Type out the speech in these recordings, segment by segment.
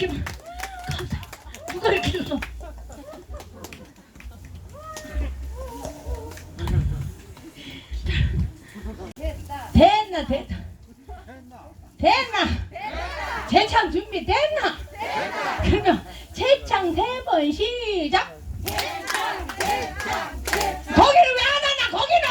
이렇게 감사 누가 이렇게 줬어? 됐나 됐다. 됐나? 재창 준비 됐나? 그러면 재창 세 번 시작. 거기를 왜 안 하냐 거기를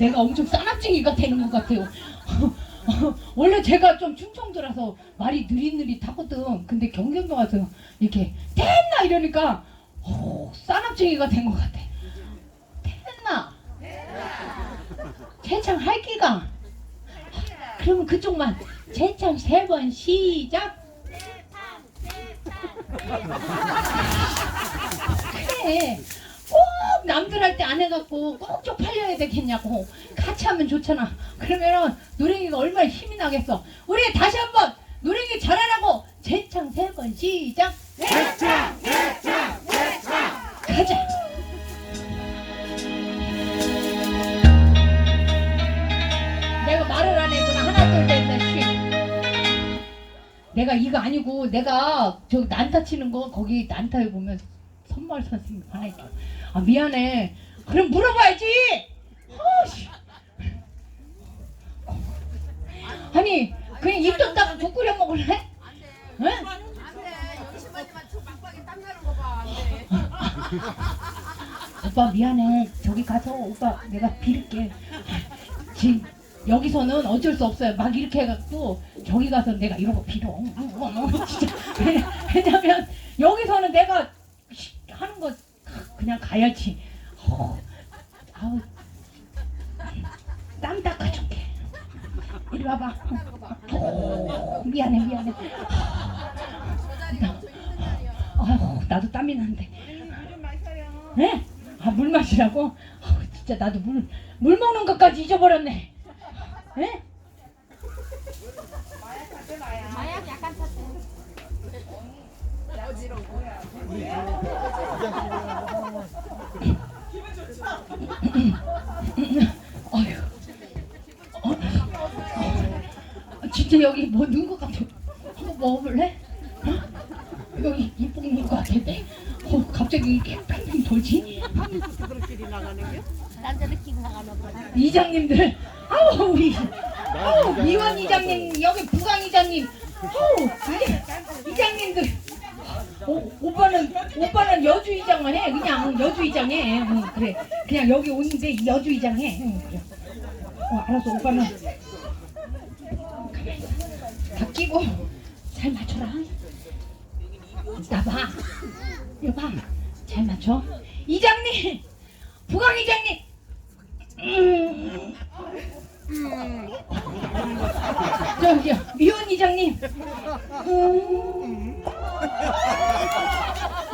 내가 엄청 싸납쟁이가 되는 것 같아요. 원래 제가 좀 충청도라서 말이 느릿느릿하거든. 근데 경상도 와서 이렇게 됐나 이러니까 어, 싸납쟁이가 된 것 같아. 됐나? 재창 할기가. 그러면 그쪽만 재창 세 번 시작. 그래. 꼭 남들 할 때 안 해갖고 꼭 쪽팔려야 되겠냐고. 같이 하면 좋잖아. 그러면은 노랭이가 얼마나 힘이 나겠어. 우리 다시 한번 노랭이 잘하라고 재창 세 번 시작. 대창 대창 대창 가자. 내가 말을 안 했구나. 하나 둘셋넷 씩 내가 이거 아니고 내가 저 난타 치는 거 거기 난타에 보면 선발 선생님 있다 아 미안해 그럼 물어봐야지 어씨 아니 그냥 입도 딱국 끓여 먹을래? 응? 안돼 20만이만 저 막방에 땀 나는 거 봐. 안돼. 오빠 미안해 저기 가서 오빠 내가 빌을게 지금 여기서는 어쩔 수 없어요 막 이렇게 해갖고 저기 가서 내가 이러고 빌어 어, 어, 진짜 왜- 왜냐면 여기서는 내가 시- 하는 거 그냥 가야지 어, 아우 땀 닦아줄게 이리 와봐 어, 미안해 미안해 자리야. 아휴 나도 땀이 마셔요. 네? 아, 물 마시라고? 아, 진짜 나도 물, 물 먹는 것까지 잊어버렸네. 네? 마약 약간 탔어요. 어휴. 어, 어, 진짜 여기 뭐 넣은 것 같아. 한번 먹어볼래? 어? 여기 이쁜 것 같은데. 어, 갑자기 이렇게 팽팽 돌지? 이장님들, 아우, 우리, 아우, 미원 이장님, 여기 부강 이장님, 아우, 이- 이장님들. 오, 오빠는 오빠는 여주 이장만 해. 그냥 여주 이장 해. 응, 그래. 그냥 여기 오는데 여주 이장 해. 응, 그래. 어, 알았어. 오빠는. 다 끼고 잘 맞춰라. 나봐. 여봐. 잘 맞춰. 이장님! 부강 이장님! 음. 저기요. 미원 이장님. 음.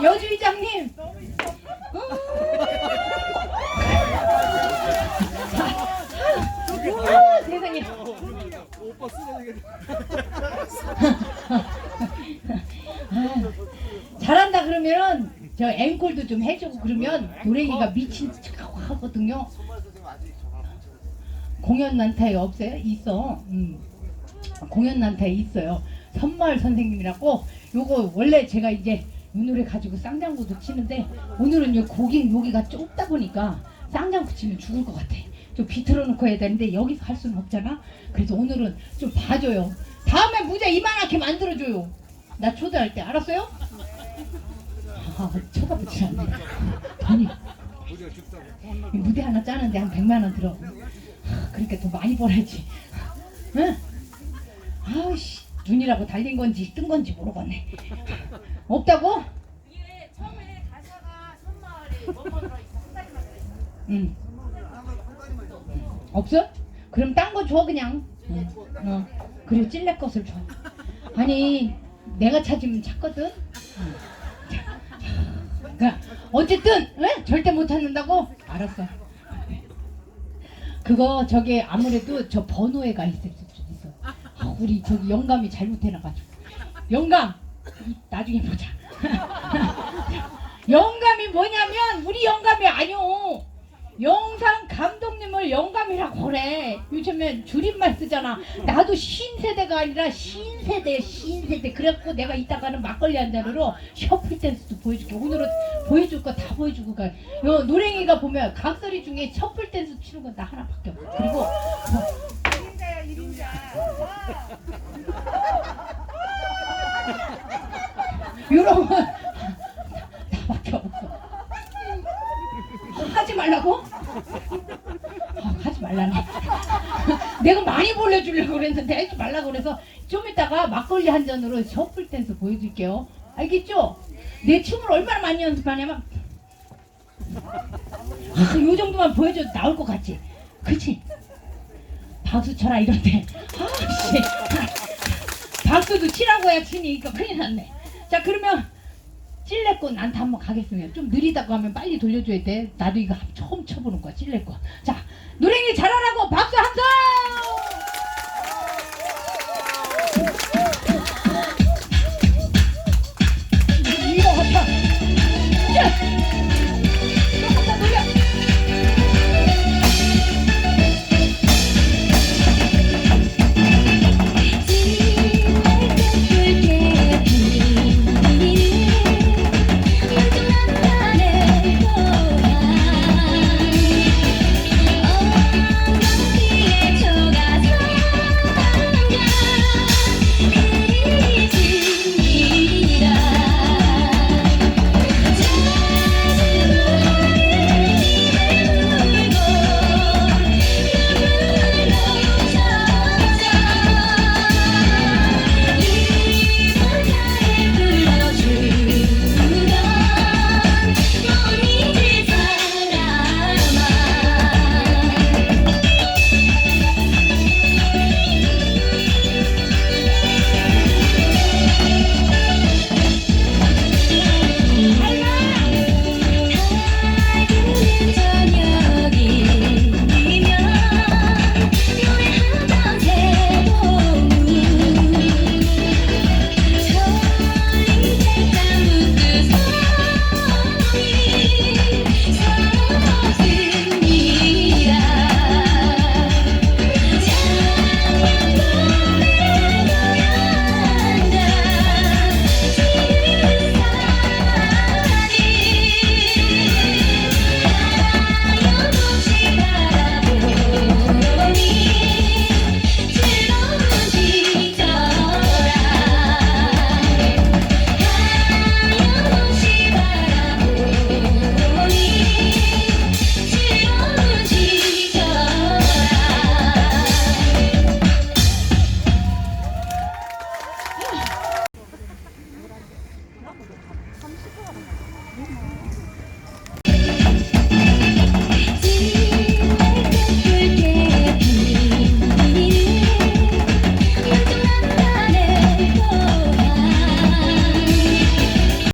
여주 이장님 음. 아, 세상에 아, 잘한다 그러면 저 앵콜도 좀 해주고 그러면 노래기가 미친 척 하거든요 공연 난타에 없어요? 있어. 음. 공연 난타에 있어요. 선마을 선생님이라고 요거 원래 제가 이제 이 노래 가지고 쌍장구도 치는데 오늘은 요 고기 여기가 좁다 보니까 쌍장구 치면 죽을 것 같아. 좀 비틀어 놓고 해야 되는데 여기서 할 수는 없잖아. 그래서 오늘은 좀 봐줘요. 다음에 무대 이만하게 만들어줘요. 나 초대할 때 알았어요? 아, 쳐다보지 않네. 아니 이 무대 하나 짜는데 한 100만 원 들어. 하, 그러니까 더 많이 벌어야지. 응? 아우씨 눈이라고 달린 건지 뜬 건지 모르겠네. 없다고? 이게 처음에 가사가 선마을에 뭐뭐 들어있어. 한 가지만 들어있어. 응. 없어? 그럼 딴 거 줘 그냥. 응. 어. 그리고 찔레 것을 줘. 아니 내가 찾으면 찾거든. 응. 그러니까 어쨌든 응? 절대 못 찾는다고? 알았어. 그거 저게 아무래도 저 번호에 가 있을 수도 있어. 아, 우리 저기 영감이 잘못해놔가지고. 영감 이- 나중에 보자. 영감이 뭐냐면 우리 영감이 아니오. 영상 감독님을 영감이라고 그래. 요즘엔 줄임말 쓰잖아. 나도 신세대가 아니라 신세대, 신세대. 그래갖고 내가 이따가는 막걸리 한 잔으로 셔플 댄스도 보여줄게. 오늘은 보여줄 거 다 보여주고 가. 요 노랭이가 보면 각설이 중에 셔플 댄스 추는 건 나 하나밖에 없어. 요런 건 나밖에 없어. 하지 말라고? 어, 하지 말라네. 내가 많이 보여주려고 그랬는데 하지 말라고 그래서 좀 이따가 막걸리 한 잔으로 셔플 댄스 보여줄게요. 알겠죠? 내 춤을 얼마나 많이 연습하냐면 아, 요 정도만 보여줘도 나올 것 같지? 그치? 박수 쳐라 이런데 아씨 박수도 치라고 해야 치니까 큰일 났네 자 그러면 찔레꽃 나한테 한번 가겠습니다. 좀 느리다고 하면 빨리 돌려줘야 돼. 나도 이거 처음 쳐보는 거야 찔레꽃. 자 노랭이 잘하라고 박수 한손